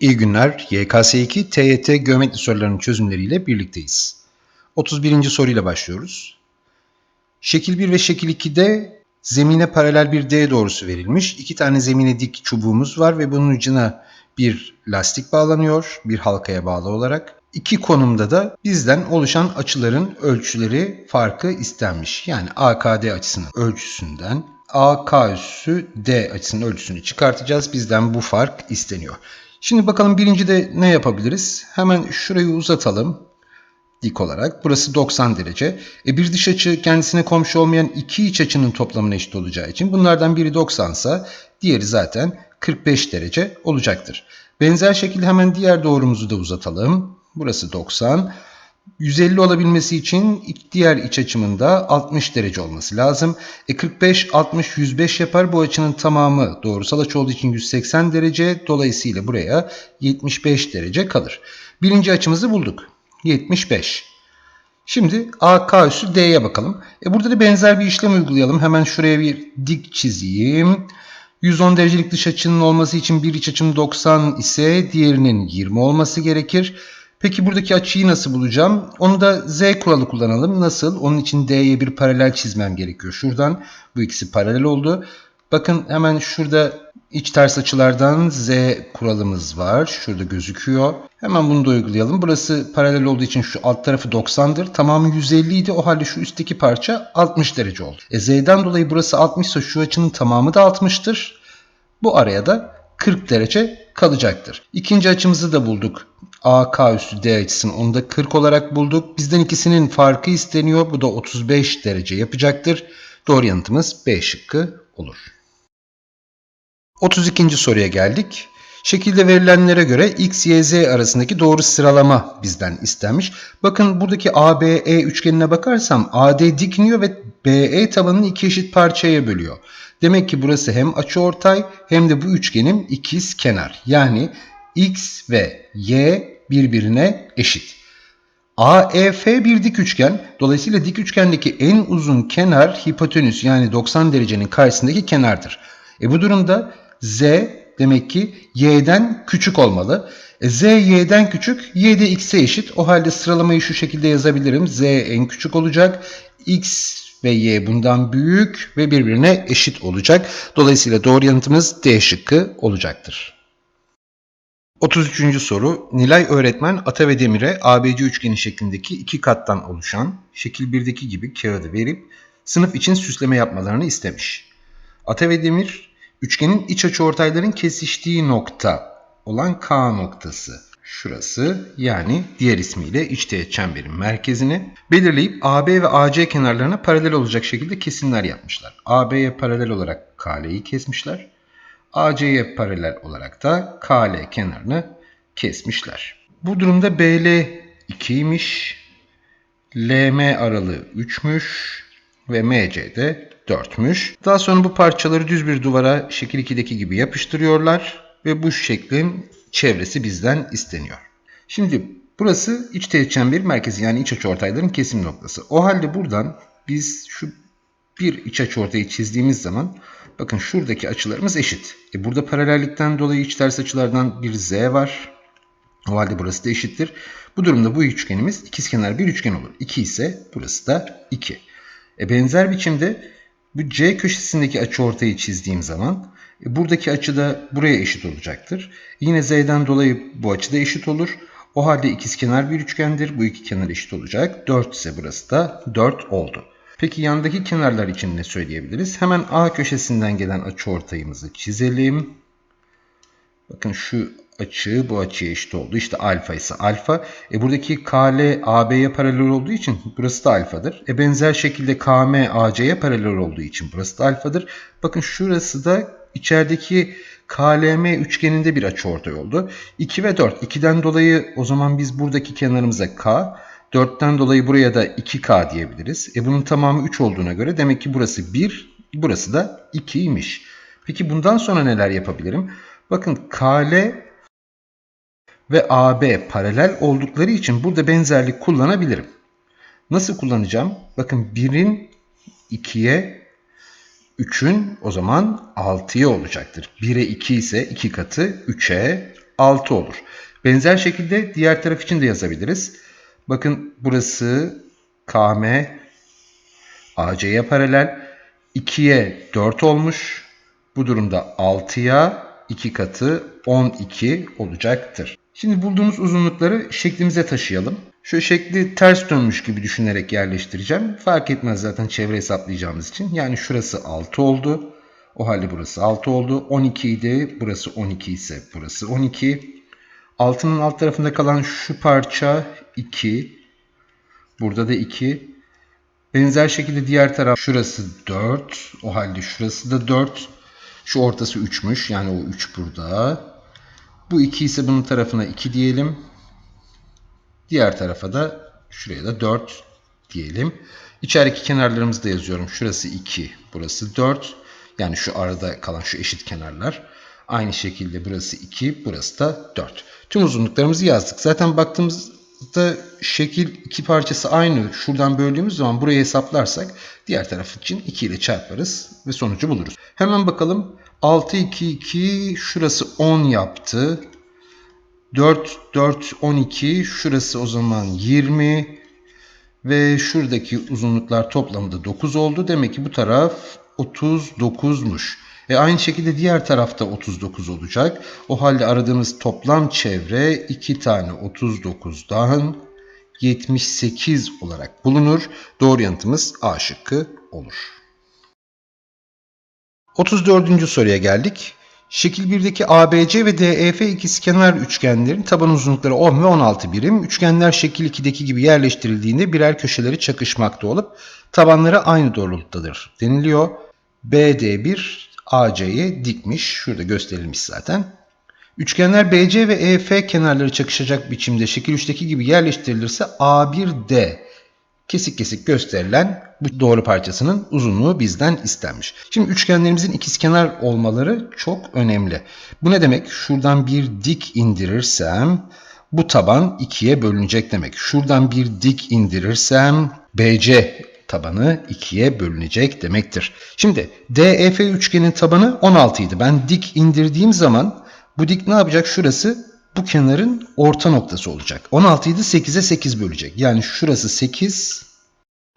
İyi günler. YKS2 TYT geometri sorularının çözümleriyle birlikteyiz. 31. soruyla başlıyoruz. Şekil 1 ve şekil 2'de zemine paralel bir D doğrusu verilmiş. İki tane zemine dik çubuğumuz var ve bunun ucuna bir lastik bağlanıyor bir halkaya bağlı olarak. İki konumda da bizden oluşan açıların ölçüleri farkı istenmiş. Yani AKD açısının ölçüsünden AK üssü D açısının ölçüsünü çıkartacağız. Bizden bu fark isteniyor. Şimdi bakalım birincide ne yapabiliriz? Hemen şurayı uzatalım dik olarak. Burası 90 derece. E bir dış açı kendisine komşu olmayan iki iç açının toplamına eşit olacağı için bunlardan biri 90 ise diğeri zaten 45 derece olacaktır. Benzer şekilde hemen diğer doğrumuzu da uzatalım. Burası 90. 150 olabilmesi için diğer iç açımın da 60 derece olması lazım. E 45, 60, 105 yapar. Bu açının tamamı doğrusal açı olduğu için 180 derece. Dolayısıyla buraya 75 derece kalır. Birinci açımızı bulduk. 75. Şimdi AK üssü D'ye bakalım. E burada da benzer bir işlem uygulayalım. Hemen şuraya bir dik çizeyim. 110 derecelik dış açının olması için bir iç açım 90 ise diğerinin 20 olması gerekir. Peki buradaki açıyı nasıl bulacağım? Onu da Z kuralı kullanalım. Nasıl? Onun için D'ye bir paralel çizmem gerekiyor. Şuradan bu ikisi paralel oldu. Bakın hemen şurada iç ters açılardan Z kuralımız var. Şurada gözüküyor. Hemen bunu da uygulayalım. Burası paralel olduğu için şu alt tarafı 90'dır. Tamamı 150 idi. O halde şu üstteki parça 60 derece oldu. E Z'den dolayı burası 60 ise şu açının tamamı da 60'tır. Bu araya da 40 derece kalacaktır. İkinci açımızı da bulduk. AK üstü D açısını onu da 40 olarak bulduk. Bizden ikisinin farkı isteniyor. Bu da 35 derece yapacaktır. Doğru yanıtımız B şıkkı olur. 32. soruya geldik. Şekilde verilenlere göre x, y, z arasındaki doğru sıralama bizden istenmiş. Bakın buradaki ABE üçgenine bakarsam AD dikiniyor ve BE tabanını iki eşit parçaya bölüyor. Demek ki burası hem açıortay hem de bu üçgenin ikiz kenar. Yani x ve y birbirine eşit. AEF bir dik üçgen. Dolayısıyla dik üçgendeki en uzun kenar hipotenüs yani 90 derecenin karşısındaki kenardır. E bu durumda z demek ki y'den küçük olmalı. E, z y'den küçük, y de x'e eşit. O halde sıralamayı şu şekilde yazabilirim. z en küçük olacak. x ve y bundan büyük ve birbirine eşit olacak. Dolayısıyla doğru yanıtımız D şıkkı olacaktır. 33. soru. Nilay öğretmen Ata ve Demir'e ABC üçgeni şeklindeki iki kattan oluşan şekil 1'deki gibi kağıdı verip sınıf için süsleme yapmalarını istemiş. Ata ve Demir üçgenin iç açıortayların kesiştiği nokta olan K noktası şurası yani diğer ismiyle iç teğet çemberin merkezini belirleyip AB ve AC kenarlarına paralel olacak şekilde kesimler yapmışlar. AB'ye paralel olarak KL'yi kesmişler. AC'ye paralel olarak da KL kenarını kesmişler. Bu durumda BL 2'ymiş. LM aralığı 3'müş ve MC de 4'müş. Daha sonra bu parçaları düz bir duvara şekil 2'deki gibi yapıştırıyorlar ve bu şeklin çevresi bizden isteniyor. Şimdi burası iç teğet çember merkezi yani iç açıortayların kesim noktası. O halde buradan biz şu bir iç açıortayı çizdiğimiz zaman bakın şuradaki açılarımız eşit. E burada paralellikten dolayı iç ters açılardan bir z var. O halde burası da eşittir. Bu durumda bu üçgenimiz ikizkenar bir üçgen olur. 2 ise burası da 2. E benzer biçimde bu C köşesindeki açıortayı çizdiğim zaman e, buradaki açı da buraya eşit olacaktır. Yine Z'den dolayı bu açı da eşit olur. O halde ikizkenar bir üçgendir. Bu iki kenar eşit olacak. 4 ise burası da 4 oldu. Peki yandaki kenarlar için ne söyleyebiliriz? Hemen A köşesinden gelen açıortayımızı çizelim. Bakın şu açı bu açıya eşit oldu. İşte alfa ise alfa. E buradaki KL AB'ye paralel olduğu için burası da alfadır. E benzer şekilde KM AC'ye paralel olduğu için burası da alfadır. Bakın şurası da içerideki KLM üçgeninde bir açıortay oldu. 2 ve 4. 2'den dolayı o zaman biz buradaki kenarımıza K, 4'ten dolayı buraya da 2K diyebiliriz. E bunun tamamı 3 olduğuna göre demek ki burası 1, burası da 2'ymiş. Peki bundan sonra neler yapabilirim? Bakın KL ve AB paralel oldukları için burada benzerlik kullanabilirim. Nasıl kullanacağım? Bakın 1'in 2'ye 3'ün o zaman 6'ya olacaktır. 1'e 2 ise 2 katı 3'e 6 olur. Benzer şekilde diğer taraf için de yazabiliriz. Bakın burası KM AC'ye paralel. 2'ye 4 olmuş. Bu durumda 6'ya 2 katı 12 olacaktır. Şimdi bulduğumuz uzunlukları şeklimize taşıyalım. Şu şekli ters dönmüş gibi düşünerek yerleştireceğim. Fark etmez zaten çevre hesaplayacağımız için. Yani şurası 6 oldu. O halde burası 6 oldu. 12 idi. Burası 12 ise burası 12. Altının alt tarafında kalan şu parça 2. Burada da 2. Benzer şekilde diğer taraf şurası 4. O halde şurası da 4. Şu ortası 3'müş. Yani o 3 burada. Bu 2 ise bunun tarafına 2 diyelim. Diğer tarafa da şuraya da 4 diyelim. İçerideki kenarlarımızı da yazıyorum. Şurası 2, burası 4. Yani şu arada kalan şu eşit kenarlar. Aynı şekilde burası 2, burası da 4. Tüm uzunluklarımızı yazdık. Zaten baktığımızda şekil iki parçası aynı. Şuradan böldüğümüz zaman burayı hesaplarsak diğer taraf için 2 ile çarparız ve sonucu buluruz. Hemen bakalım. 6, 2, 2 şurası 10 yaptı. 4, 4, 12 şurası o zaman 20 ve şuradaki uzunluklar toplamda 9 oldu. Demek ki bu taraf 39'muş. E aynı şekilde diğer tarafta 39 olacak. O halde aradığımız toplam çevre 2 tane 39'dan 78 olarak bulunur. Doğru yanıtımız A şıkkı olur. 34. soruya geldik. Şekil 1'deki ABC ve DEF ikizkenar üçgenlerin taban uzunlukları 10 ve 16 birim. Üçgenler şekil 2'deki gibi yerleştirildiğinde birer köşeleri çakışmakta olup tabanları aynı doğrultudadır deniliyor. BD1 AC'ye dikmiş. Şurada gösterilmiş zaten. Üçgenler BC ve EF kenarları çakışacak biçimde şekil 3'teki gibi yerleştirilirse A1D kesik kesik gösterilen bu doğru parçasının uzunluğu bizden istenmiş. Şimdi üçgenlerimizin ikizkenar olmaları çok önemli. Bu ne demek? Şuradan bir dik indirirsem bu taban ikiye bölünecek demek. Şuradan bir dik indirirsem BC tabanı ikiye bölünecek demektir. Şimdi DEF üçgenin tabanı 16 idi. Ben dik indirdiğim zaman bu dik ne yapacak? Şurası bu kenarın orta noktası olacak. 16 idi 8'e 8 bölecek. Yani şurası 8.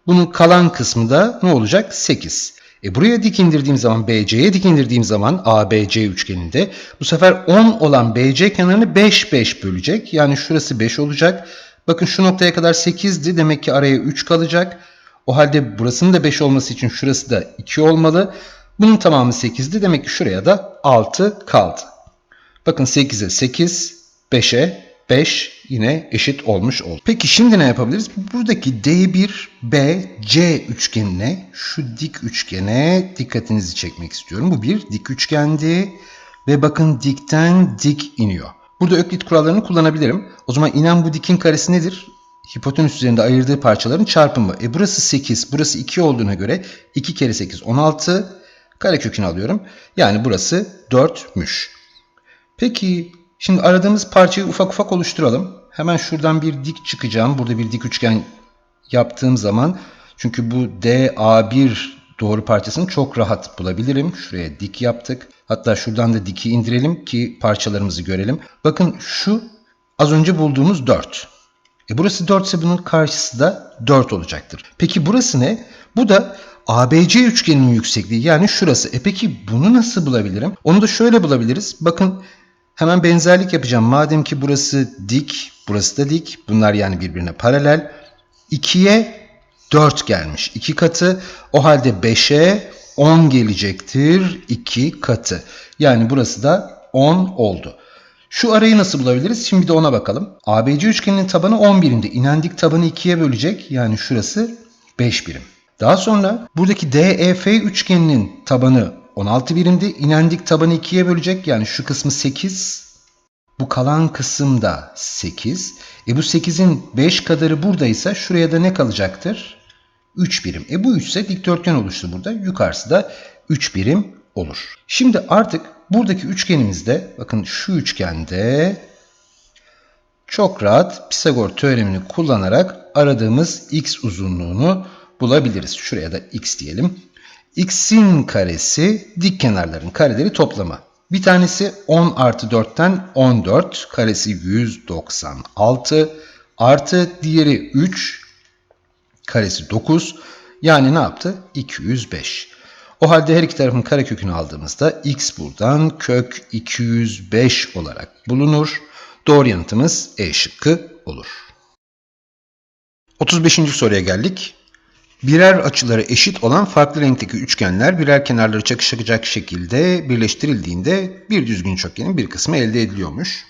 Bunun kalan kısmı da ne olacak? 8. E buraya dik indirdiğim zaman BC'ye dik indirdiğim zaman ABC üçgeninde bu sefer 10 olan BC kenarını 5 5 bölecek. Yani şurası 5 olacak. Bakın şu noktaya kadar 8'di. Demek ki araya 3 kalacak. O halde burasının da 5 olması için şurası da 2 olmalı. Bunun tamamı 8'di. Demek ki şuraya da 6 kaldı. Bakın 8'e 8, 5'e 5 yine eşit olmuş oldu. Peki şimdi ne yapabiliriz? Buradaki D1, B, C üçgenine, şu dik üçgene dikkatinizi çekmek istiyorum. Bu bir dik üçgendi ve bakın dikten dik iniyor. Burada öklit kurallarını kullanabilirim. O zaman inen bu dikin karesi nedir? Hipotenüs üzerinde ayırdığı parçaların çarpımı. E burası 8, burası 2 olduğuna göre 2 kere 8 16. Karekökünü alıyorum. Yani burası 4'müş. Peki şimdi aradığımız parçayı ufak ufak oluşturalım. Hemen şuradan bir dik çıkacağım. Burada bir dik üçgen yaptığım zaman çünkü bu DA1 doğru parçasını çok rahat bulabilirim. Şuraya dik yaptık. Hatta şuradan da diki indirelim ki parçalarımızı görelim. Bakın şu az önce bulduğumuz 4. E burası 4 ise bunun karşısı da 4 olacaktır. Peki burası ne? Bu da ABC üçgeninin yüksekliği yani şurası. E peki bunu nasıl bulabilirim? Onu da şöyle bulabiliriz. Bakın hemen benzerlik yapacağım. Madem ki burası dik, burası da dik. Bunlar yani birbirine paralel. 2'ye 4 gelmiş. 2 katı. O halde 5'e 10 gelecektir. 2 katı. Yani burası da 10 oldu. Şu arayı nasıl bulabiliriz? Şimdi de ona bakalım. ABC üçgeninin tabanı 10 birimde. İnen dik tabanı 2'ye bölecek. Yani şurası 5 birim. Daha sonra buradaki DEF üçgeninin tabanı 16 birimde. İnen dik tabanı 2'ye bölecek. Yani şu kısmı 8. Bu kalan kısım da 8. E bu 8'in 5 kadarı buradaysa şuraya da ne kalacaktır? 3 birim. E bu 3 ise dikdörtgen oluştu burada. Yukarısı da 3 birim olur. Şimdi artık buradaki üçgenimizde bakın şu üçgende çok rahat Pisagor teoremini kullanarak aradığımız x uzunluğunu bulabiliriz. Şuraya da x diyelim. x'in karesi dik kenarların kareleri toplamı. Bir tanesi 10 artı 4'ten 14 karesi 196 artı diğeri 3 karesi 9 yani ne yaptı? 205. O halde her iki tarafın karekökünü aldığımızda x buradan kök 205 olarak bulunur. Doğru yanıtımız E şıkkı olur. 35. soruya geldik. Birer açıları eşit olan farklı renkteki üçgenler birer kenarları çakışacak şekilde birleştirildiğinde bir düzgün çokgenin bir kısmı elde ediliyormuş.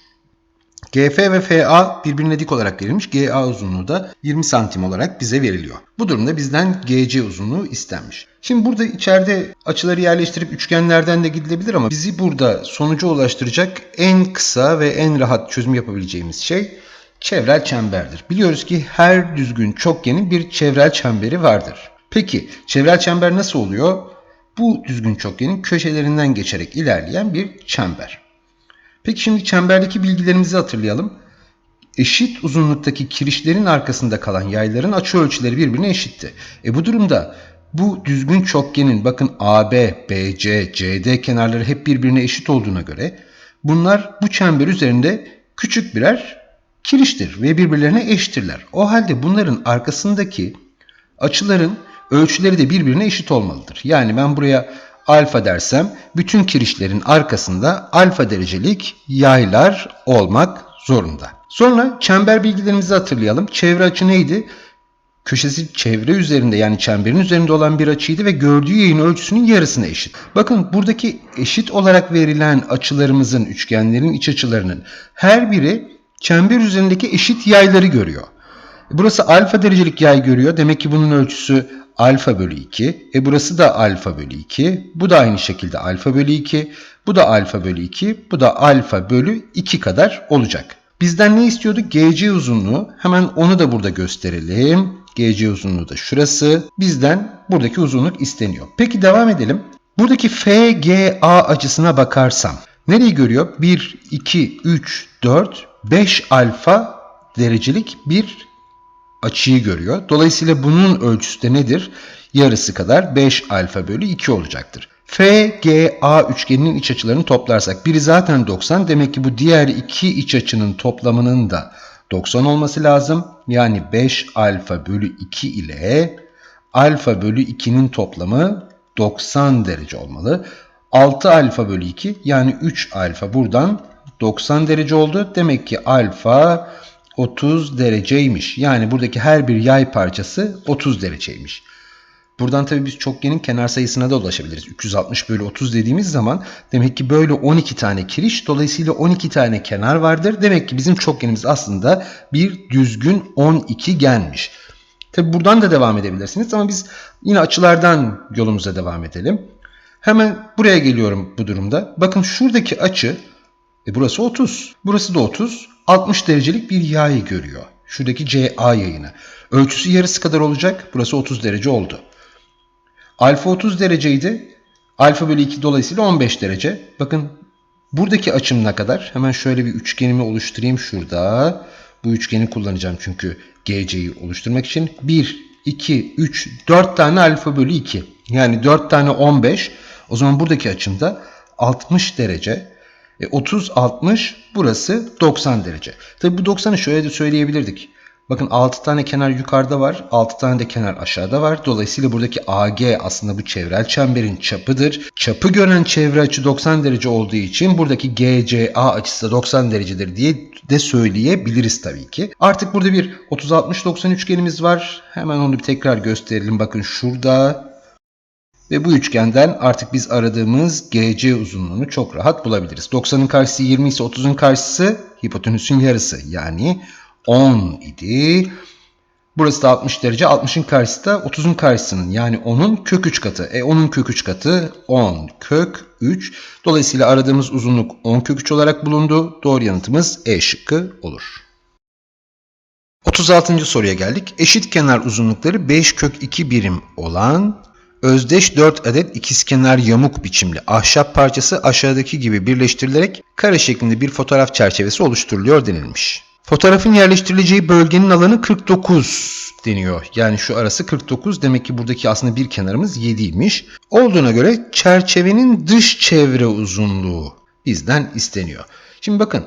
GF ve FA birbirine dik olarak verilmiş. GA uzunluğu da 20 santim olarak bize veriliyor. Bu durumda bizden GC uzunluğu istenmiş. Şimdi burada içeride açıları yerleştirip üçgenlerden de gidilebilir ama bizi burada sonuca ulaştıracak en kısa ve en rahat çözüm yapabileceğimiz şey çevrel çemberdir. Biliyoruz ki her düzgün çokgenin bir çevrel çemberi vardır. Peki çevrel çember nasıl oluyor? Bu düzgün çokgenin köşelerinden geçerek ilerleyen bir çember. Peki şimdi çemberdeki bilgilerimizi hatırlayalım. Eşit uzunluktaki kirişlerin arkasında kalan yayların açı ölçüleri birbirine eşitti. E bu durumda bu düzgün çokgenin bakın AB, BC, CD kenarları hep birbirine eşit olduğuna göre bunlar bu çember üzerinde küçük birer kiriştir ve birbirlerine eşittirler. O halde bunların arkasındaki açıların ölçüleri de birbirine eşit olmalıdır. Yani ben buraya alfa dersem bütün kirişlerin arkasında alfa derecelik yaylar olmak zorunda. Sonra çember bilgilerimizi hatırlayalım. Çevre açı neydi? Köşesi çevre üzerinde yani çemberin üzerinde olan bir açıydı ve gördüğü yayın ölçüsünün yarısına eşit. Bakın buradaki eşit olarak verilen açılarımızın, üçgenlerin iç açılarının her biri çember üzerindeki eşit yayları görüyor. Burası alfa derecelik yay görüyor. Demek ki bunun ölçüsü alfa bölü 2. E burası da alfa bölü 2. Bu da aynı şekilde alfa bölü 2. Bu da alfa bölü 2. Bu da alfa bölü 2 kadar olacak. Bizden ne istiyordu? GC uzunluğu. Hemen onu da burada gösterelim. GC uzunluğu da şurası. Bizden buradaki uzunluk isteniyor. Peki devam edelim. Buradaki FGA açısına bakarsam nereyi görüyor? 1, 2, 3, 4, 5 alfa derecelik bir açıyı görüyor. Dolayısıyla bunun ölçüsü de nedir? Yarısı kadar 5 alfa bölü 2 olacaktır. FGA üçgeninin iç açılarını toplarsak biri zaten 90 demek ki bu diğer iki iç açının toplamının da 90 olması lazım. Yani 5 alfa bölü 2 ile alfa bölü 2'nin toplamı 90 derece olmalı. 6 alfa bölü 2 yani 3 alfa buradan 90 derece oldu. Demek ki alfa 30 dereceymiş. Yani buradaki her bir yay parçası 30 dereceymiş. Buradan tabii biz çokgenin kenar sayısına da ulaşabiliriz. 360 bölü 30 dediğimiz zaman demek ki böyle 12 tane kiriş dolayısıyla 12 tane kenar vardır. Demek ki bizim çokgenimiz aslında bir düzgün 12 genmiş. Tabi buradan da devam edebilirsiniz ama biz yine açılardan yolumuza devam edelim. Hemen buraya geliyorum bu durumda. Bakın şuradaki açı e burası 30. Burası da 30. 60 derecelik bir yay görüyor. Şuradaki CA yayını. Ölçüsü yarısı kadar olacak. Burası 30 derece oldu. Alfa 30 dereceydi. Alfa bölü 2 dolayısıyla 15 derece. Bakın buradaki açım ne kadar? Hemen şöyle bir üçgenimi oluşturayım şurada. Bu üçgeni kullanacağım çünkü GC'yi oluşturmak için. 1, 2, 3, 4 tane alfa bölü 2. Yani 4 tane 15. O zaman buradaki açım da 60 derece. E 30, 60 burası 90 derece. Tabi bu 90'ı şöyle de söyleyebilirdik. Bakın 6 tane kenar yukarıda var. 6 tane de kenar aşağıda var. Dolayısıyla buradaki AG aslında bu çevrel çemberin çapıdır. Çapı gören çevre açı 90 derece olduğu için buradaki GCA açısı da 90 derecedir diye de söyleyebiliriz tabii ki. Artık burada bir 30-60-90 üçgenimiz var. Hemen onu bir tekrar gösterelim. Bakın şurada ve bu üçgenden artık biz aradığımız GC uzunluğunu çok rahat bulabiliriz. 90'ın karşısı 20 ise 30'un karşısı hipotenüsün yarısı yani 10 idi. Burası da 60 derece. 60'ın karşısı da 30'un karşısının yani 10'un kök 3 katı. E 10'un kök 3 katı 10 kök 3. Dolayısıyla aradığımız uzunluk 10 kök 3 olarak bulundu. Doğru yanıtımız E şıkkı olur. 36. soruya geldik. Eşit kenar uzunlukları 5 kök 2 birim olan özdeş 4 adet ikizkenar yamuk biçimli ahşap parçası aşağıdaki gibi birleştirilerek kare şeklinde bir fotoğraf çerçevesi oluşturuluyor denilmiş. Fotoğrafın yerleştirileceği bölgenin alanı 49 deniyor. Yani şu arası 49 demek ki buradaki aslında bir kenarımız 7'ymiş. Olduğuna göre çerçevenin dış çevre uzunluğu bizden isteniyor. Şimdi bakın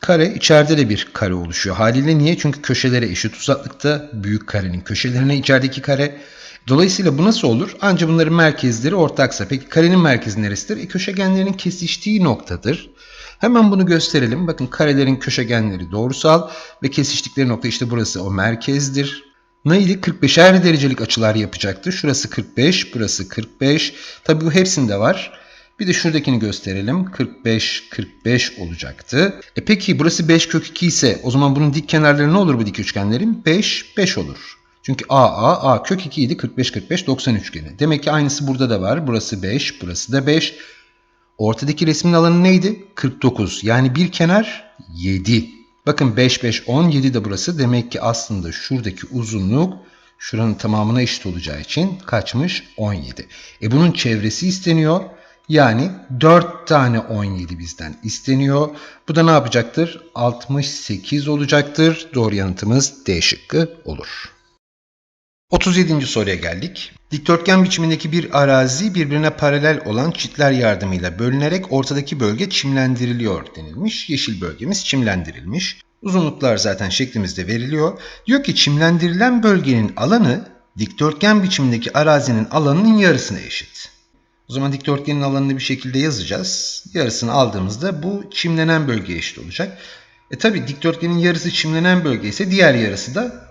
kare içeride de bir kare oluşuyor. Haliyle niye? Çünkü köşelere eşit uzaklıkta büyük karenin köşelerine içerideki kare. Dolayısıyla bu nasıl olur? Ancak bunların merkezleri ortaksa. Peki karenin merkezi neresidir? E, köşegenlerin kesiştiği noktadır. Hemen bunu gösterelim. Bakın karelerin köşegenleri doğrusal ve kesiştikleri nokta işte burası o merkezdir. Neydi? 45'er derecelik açılar yapacaktır. Şurası 45, burası 45. Tabii bu hepsinde var. Bir de şuradakini gösterelim. 45, 45 olacaktı. E peki burası 5 kök 2 ise o zaman bunun dik kenarları ne olur bu dik üçgenlerin? 5, 5 olur. Çünkü A, A, A kök 2 idi 45, 45, 90 üçgeni. Demek ki aynısı burada da var. Burası 5, burası da 5. Ortadaki resmin alanı neydi? 49. Yani bir kenar 7. Bakın 5, 5, 10, 7 de burası. Demek ki aslında şuradaki uzunluk şuranın tamamına eşit olacağı için kaçmış? 17. E bunun çevresi isteniyor. Yani 4 tane 17 bizden isteniyor. Bu da ne yapacaktır? 68 olacaktır. Doğru yanıtımız D şıkkı olur. 37. soruya geldik. Dikdörtgen biçimindeki bir arazi birbirine paralel olan çitler yardımıyla bölünerek ortadaki bölge çimlendiriliyor denilmiş. Yeşil bölgemiz çimlendirilmiş. Uzunluklar zaten şeklimizde veriliyor. Diyor ki çimlendirilen bölgenin alanı dikdörtgen biçimindeki arazinin alanının yarısına eşit. O zaman dikdörtgenin alanını bir şekilde yazacağız. Yarısını aldığımızda bu çimlenen bölgeye eşit olacak. E tabi dikdörtgenin yarısı çimlenen bölge ise diğer yarısı da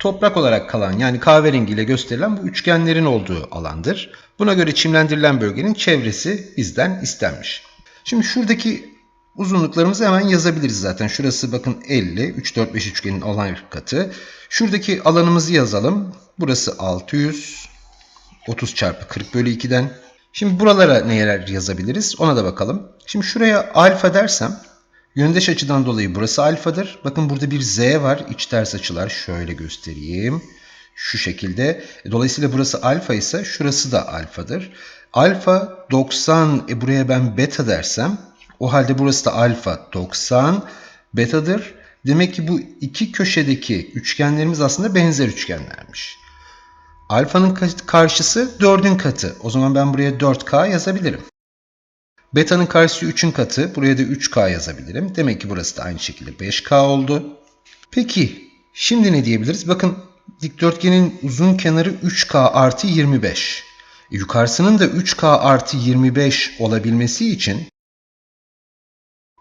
toprak olarak kalan yani kahverengiyle gösterilen bu üçgenlerin olduğu alandır. Buna göre çimlendirilen bölgenin çevresi bizden istenmiş. Şimdi şuradaki uzunluklarımızı hemen yazabiliriz zaten. Şurası bakın 50, 3, 4, 5 üçgenin olan katı. Şuradaki alanımızı yazalım. Burası 600, 30 çarpı 40 bölü 2'den. Şimdi buralara neler yazabiliriz ona da bakalım. Şimdi şuraya alfa dersem Yöndeş açıdan dolayı burası alfadır. Bakın burada bir z var. İç ters açılar şöyle göstereyim. Şu şekilde. Dolayısıyla burası alfa ise şurası da alfadır. Alfa 90 e buraya ben beta dersem o halde burası da alfa 90 betadır. Demek ki bu iki köşedeki üçgenlerimiz aslında benzer üçgenlermiş. Alfanın karşısı 4'ün katı. O zaman ben buraya 4K yazabilirim. Beta'nın karşısı 3'ün katı. Buraya da 3K yazabilirim. Demek ki burası da aynı şekilde 5K oldu. Peki şimdi ne diyebiliriz? Bakın dikdörtgenin uzun kenarı 3K artı 25. E, yukarısının da 3K artı 25 olabilmesi için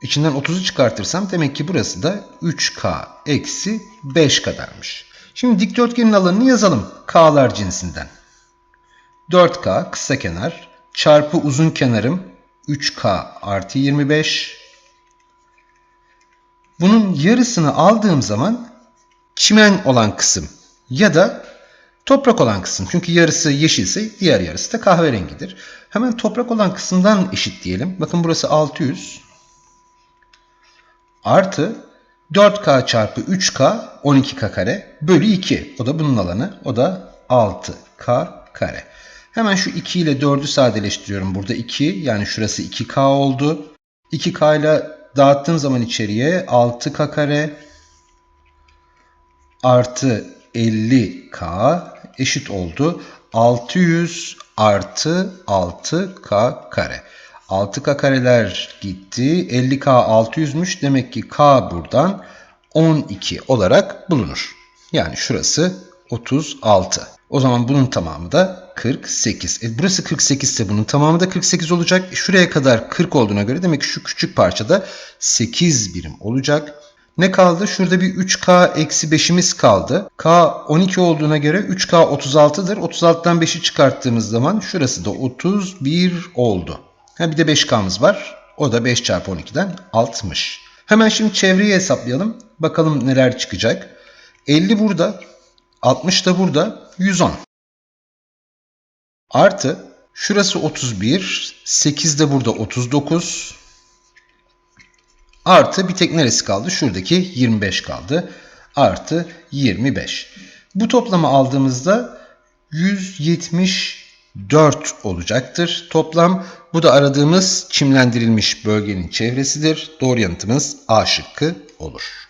içinden 30'u çıkartırsam demek ki burası da 3K eksi 5 kadarmış. Şimdi dikdörtgenin alanını yazalım. K'lar cinsinden. 4K kısa kenar çarpı uzun kenarım 3K artı 25. Bunun yarısını aldığım zaman çimen olan kısım ya da toprak olan kısım. Çünkü yarısı yeşilse diğer yarısı da kahverengidir. Hemen toprak olan kısımdan eşit diyelim. Bakın burası 600 artı 4K çarpı 3K 12K kare bölü 2. O da bunun alanı. O da 6K kare. Hemen şu 2 ile 4'ü sadeleştiriyorum. Burada 2 yani şurası 2K oldu. 2K ile dağıttığım zaman içeriye 6K kare artı 50K eşit oldu. 600 artı 6K kare. 6K kareler gitti. 50K 600'müş. Demek ki K buradan 12 olarak bulunur. Yani şurası 36. O zaman bunun tamamı da 48. E burası 48 ise bunun tamamı da 48 olacak. E şuraya kadar 40 olduğuna göre demek ki şu küçük parçada 8 birim olacak. Ne kaldı? Şurada bir 3K eksi 5'imiz kaldı. K 12 olduğuna göre 3K 36'dır. 36'dan 5'i çıkarttığımız zaman şurası da 31 oldu. Ha bir de 5K'mız var. O da 5 çarpı 12'den 60. Hemen şimdi çevreyi hesaplayalım. Bakalım neler çıkacak. 50 burada. 60 da burada 110. Artı şurası 31, 8 de burada 39. Artı bir tek neresi kaldı? Şuradaki 25 kaldı. Artı 25. Bu toplamı aldığımızda 174 olacaktır. Toplam bu da aradığımız çimlendirilmiş bölgenin çevresidir. Doğru yanıtımız A şıkkı olur.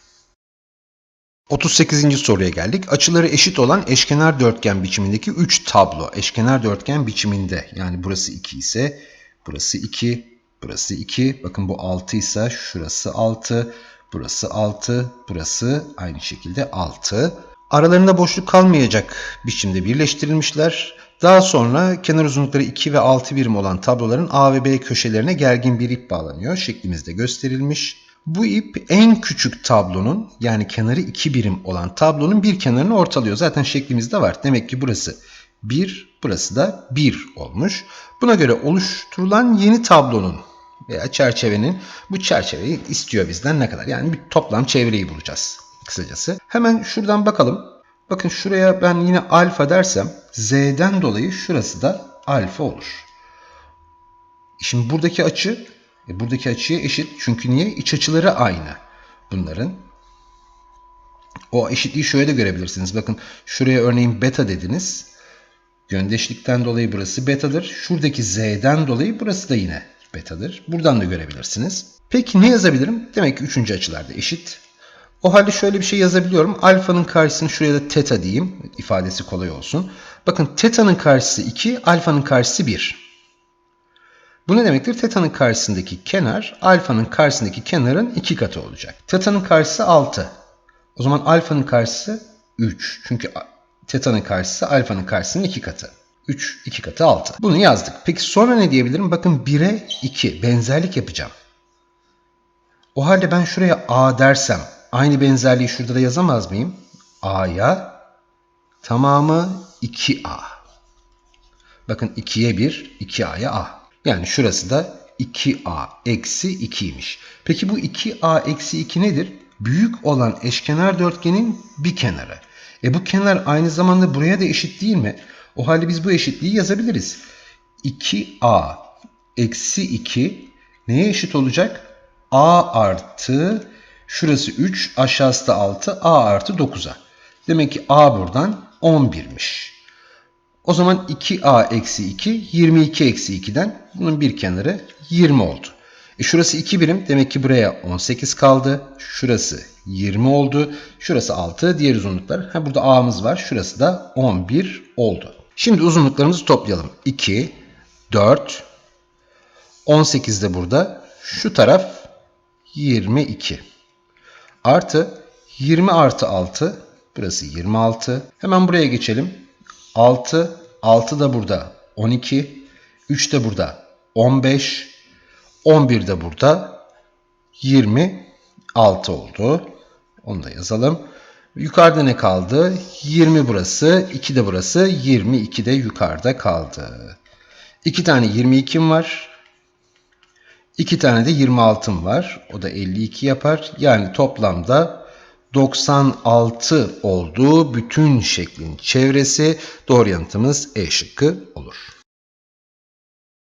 38. soruya geldik. Açıları eşit olan eşkenar dörtgen biçimindeki 3 tablo. Eşkenar dörtgen biçiminde yani burası 2 ise burası 2, Burası 2. Bakın bu 6 ise şurası 6. Burası 6. Burası aynı şekilde 6. Aralarında boşluk kalmayacak biçimde birleştirilmişler. Daha sonra kenar uzunlukları 2 ve 6 birim olan tabloların A ve B köşelerine gergin bir ip bağlanıyor. Şeklimizde gösterilmiş. Bu ip en küçük tablonun yani kenarı 2 birim olan tablonun bir kenarını ortalıyor. Zaten şeklimizde var. Demek ki burası 1, burası da 1 olmuş. Buna göre oluşturulan yeni tablonun veya çerçevenin bu çerçeveyi istiyor bizden ne kadar? Yani bir toplam çevreyi bulacağız kısacası. Hemen şuradan bakalım. Bakın şuraya ben yine alfa dersem z'den dolayı şurası da alfa olur. Şimdi buradaki açı e, buradaki açıya eşit. Çünkü niye? İç açıları aynı bunların. O eşitliği şöyle de görebilirsiniz. Bakın şuraya örneğin beta dediniz. Yöndeşlikten dolayı burası betadır. Şuradaki z'den dolayı burası da yine betadır. Buradan da görebilirsiniz. Peki ne yazabilirim? Demek ki üçüncü açılarda eşit. O halde şöyle bir şey yazabiliyorum. Alfanın karşısını şuraya da teta diyeyim. ifadesi kolay olsun. Bakın teta'nın karşısı 2, alfanın karşısı 1. Bu ne demektir? Teta'nın karşısındaki kenar alfanın karşısındaki kenarın 2 katı olacak. Teta'nın karşısı 6. O zaman alfanın karşısı 3. Çünkü teta'nın karşısı alfanın karşısının 2 katı. 3, 2 katı 6. Bunu yazdık. Peki sonra ne diyebilirim? Bakın 1'e 2. Benzerlik yapacağım. O halde ben şuraya A dersem aynı benzerliği şurada da yazamaz mıyım? A'ya tamamı 2A. Bakın 2'ye 1, 2A'ya A. Yani şurası da 2A eksi 2'ymiş. Peki bu 2A eksi 2 nedir? Büyük olan eşkenar dörtgenin bir kenarı. E bu kenar aynı zamanda buraya da eşit değil mi? O halde biz bu eşitliği yazabiliriz. 2A eksi 2 neye eşit olacak? A artı şurası 3 aşağısı da 6 A artı 9'a. Demek ki A buradan 11'miş. O zaman 2A eksi 2 22 eksi 2'den bunun bir kenarı 20 oldu. E şurası 2 birim demek ki buraya 18 kaldı. Şurası 20 oldu. Şurası 6 diğer uzunluklar. Ha, burada A'mız var. Şurası da 11 oldu. Şimdi uzunluklarımızı toplayalım. 2, 4, 18 de burada. Şu taraf 22. Artı 20 artı 6. Burası 26. Hemen buraya geçelim. 6, 6 da burada 12, 3 de burada 15, 11 de burada 26 oldu. Onu da yazalım. Yukarıda ne kaldı? 20 burası, 2 de burası, 22 de yukarıda kaldı. 2 tane 22'm var. 2 tane de 26'm var. O da 52 yapar. Yani toplamda 96 olduğu bütün şeklin çevresi doğru yanıtımız E şıkkı olur.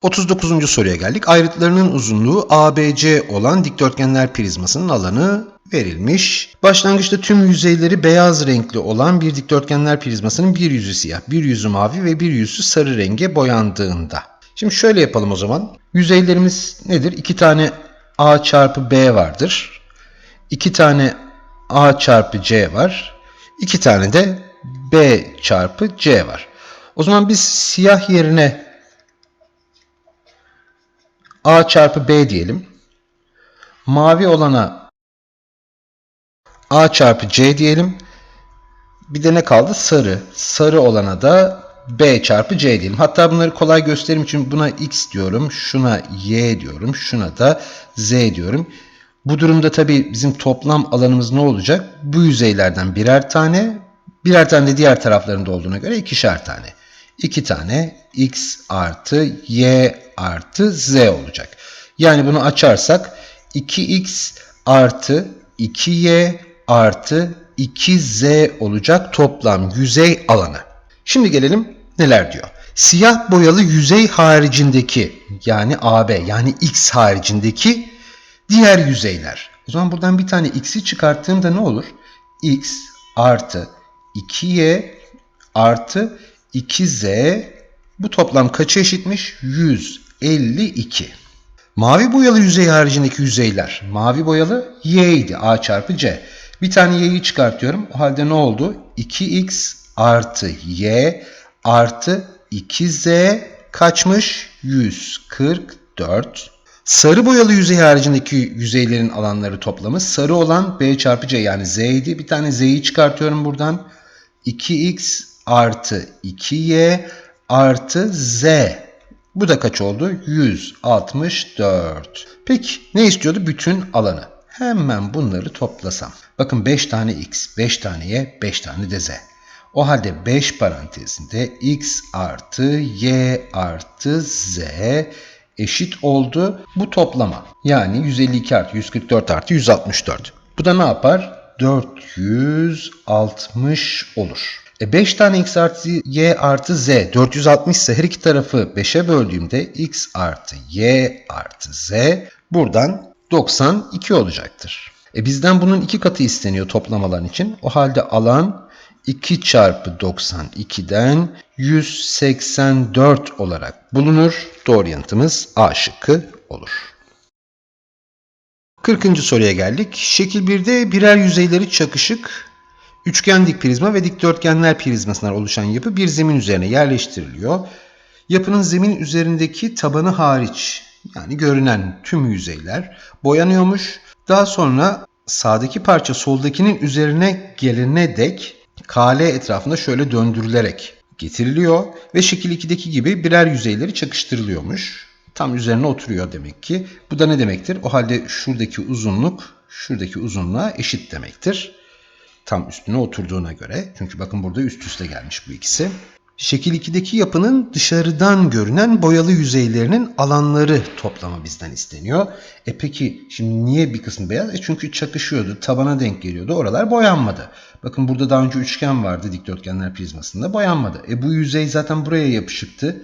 39. soruya geldik. Ayrıtlarının uzunluğu ABC olan dikdörtgenler prizmasının alanı verilmiş. Başlangıçta tüm yüzeyleri beyaz renkli olan bir dikdörtgenler prizmasının bir yüzü siyah, bir yüzü mavi ve bir yüzü sarı renge boyandığında. Şimdi şöyle yapalım o zaman. Yüzeylerimiz nedir? İki tane A çarpı B vardır. İki tane A çarpı C var. İki tane de B çarpı C var. O zaman biz siyah yerine A çarpı B diyelim. Mavi olana A çarpı C diyelim. Bir de ne kaldı? Sarı. Sarı olana da B çarpı C diyelim. Hatta bunları kolay gösterim için buna X diyorum. Şuna Y diyorum. Şuna da Z diyorum. Bu durumda tabii bizim toplam alanımız ne olacak? Bu yüzeylerden birer tane, birer tane de diğer taraflarında olduğuna göre ikişer tane. İki tane x artı y artı z olacak. Yani bunu açarsak 2x artı 2y artı 2z olacak toplam yüzey alanı. Şimdi gelelim neler diyor. Siyah boyalı yüzey haricindeki yani AB yani x haricindeki diğer yüzeyler. O zaman buradan bir tane x'i çıkarttığımda ne olur? x artı 2y artı 2z bu toplam kaça eşitmiş? 152. Mavi boyalı yüzey haricindeki yüzeyler. Mavi boyalı y idi. A çarpı c. Bir tane y'yi çıkartıyorum. O halde ne oldu? 2x artı y artı 2z kaçmış? 144. Sarı boyalı yüzey haricindeki yüzeylerin alanları toplamı sarı olan B çarpı C yani Z idi. Bir tane Z'yi çıkartıyorum buradan. 2x artı 2y artı z. Bu da kaç oldu? 164. Peki ne istiyordu? Bütün alanı. Hemen bunları toplasam. Bakın 5 tane x, 5 tane y, 5 tane de z. O halde 5 parantezinde x artı y artı z eşit oldu bu toplama. Yani 152 artı 144 artı 164. Bu da ne yapar? 460 olur. E 5 tane x artı y artı z 460 ise her iki tarafı 5'e böldüğümde x artı y artı z buradan 92 olacaktır. E bizden bunun iki katı isteniyor toplamaların için. O halde alan 2 çarpı 92'den 184 olarak bulunur. Doğru yanıtımız A şıkkı olur. 40. soruya geldik. Şekil 1'de birer yüzeyleri çakışık üçgen dik prizma ve dikdörtgenler prizmasından oluşan yapı bir zemin üzerine yerleştiriliyor. Yapının zemin üzerindeki tabanı hariç yani görünen tüm yüzeyler boyanıyormuş. Daha sonra sağdaki parça soldakinin üzerine gelene dek KL etrafında şöyle döndürülerek getiriliyor ve şekil 2'deki gibi birer yüzeyleri çakıştırılıyormuş. Tam üzerine oturuyor demek ki. Bu da ne demektir? O halde şuradaki uzunluk şuradaki uzunluğa eşit demektir. Tam üstüne oturduğuna göre. Çünkü bakın burada üst üste gelmiş bu ikisi. Şekil 2'deki yapının dışarıdan görünen boyalı yüzeylerinin alanları toplama bizden isteniyor. E peki şimdi niye bir kısmı beyaz? E çünkü çakışıyordu, tabana denk geliyordu. Oralar boyanmadı. Bakın burada daha önce üçgen vardı dikdörtgenler prizmasında boyanmadı. E bu yüzey zaten buraya yapışıktı.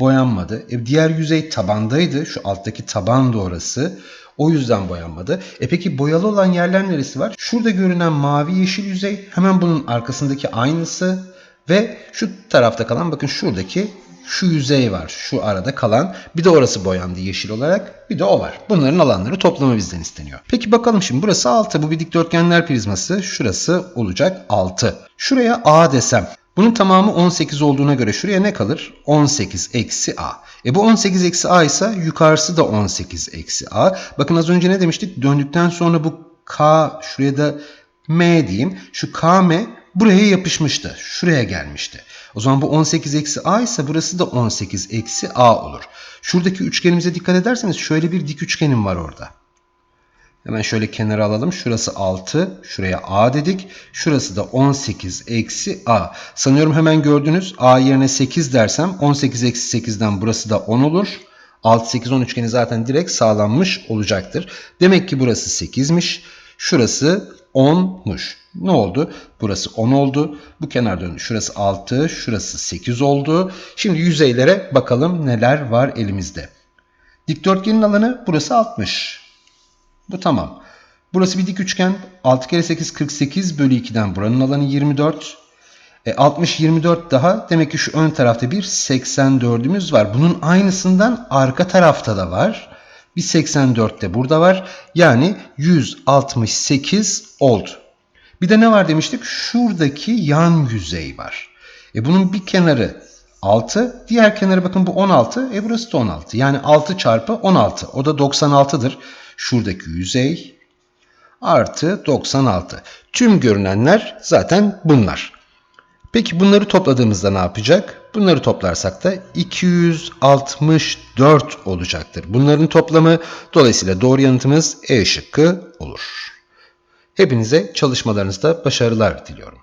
Boyanmadı. E diğer yüzey tabandaydı. Şu alttaki taban da orası. O yüzden boyanmadı. E peki boyalı olan yerler neresi var? Şurada görünen mavi yeşil yüzey hemen bunun arkasındaki aynısı ve şu tarafta kalan bakın şuradaki şu yüzey var. Şu arada kalan. Bir de orası boyandı yeşil olarak. Bir de o var. Bunların alanları toplamı bizden isteniyor. Peki bakalım şimdi burası 6. Bu bir dikdörtgenler prizması. Şurası olacak 6. Şuraya A desem. Bunun tamamı 18 olduğuna göre şuraya ne kalır? 18 eksi A. E bu 18 eksi A ise yukarısı da 18 eksi A. Bakın az önce ne demiştik? Döndükten sonra bu K şuraya da M diyeyim. Şu KM buraya yapışmıştı. Şuraya gelmişti. O zaman bu 18 eksi A ise burası da 18 eksi A olur. Şuradaki üçgenimize dikkat ederseniz şöyle bir dik üçgenim var orada. Hemen şöyle kenara alalım. Şurası 6. Şuraya A dedik. Şurası da 18 eksi A. Sanıyorum hemen gördünüz. A yerine 8 dersem 18 eksi 8'den burası da 10 olur. 6, 8, 10 üçgeni zaten direkt sağlanmış olacaktır. Demek ki burası 8'miş. Şurası 10'muş. Ne oldu? Burası 10 oldu. Bu kenar döndü. Şurası 6, şurası 8 oldu. Şimdi yüzeylere bakalım neler var elimizde. Dikdörtgenin alanı burası 60. Bu tamam. Burası bir dik üçgen. 6 kere 8 48 bölü 2'den buranın alanı 24. E, 60 24 daha. Demek ki şu ön tarafta bir 84'ümüz var. Bunun aynısından arka tarafta da var. Bir 84 de burada var. Yani 168 oldu. Bir de ne var demiştik? Şuradaki yan yüzey var. E bunun bir kenarı 6. Diğer kenarı bakın bu 16. E burası da 16. Yani 6 çarpı 16. O da 96'dır. Şuradaki yüzey artı 96. Tüm görünenler zaten bunlar. Peki bunları topladığımızda ne yapacak? Bunları toplarsak da 264 olacaktır. Bunların toplamı dolayısıyla doğru yanıtımız E şıkkı olur. Hepinize çalışmalarınızda başarılar diliyorum.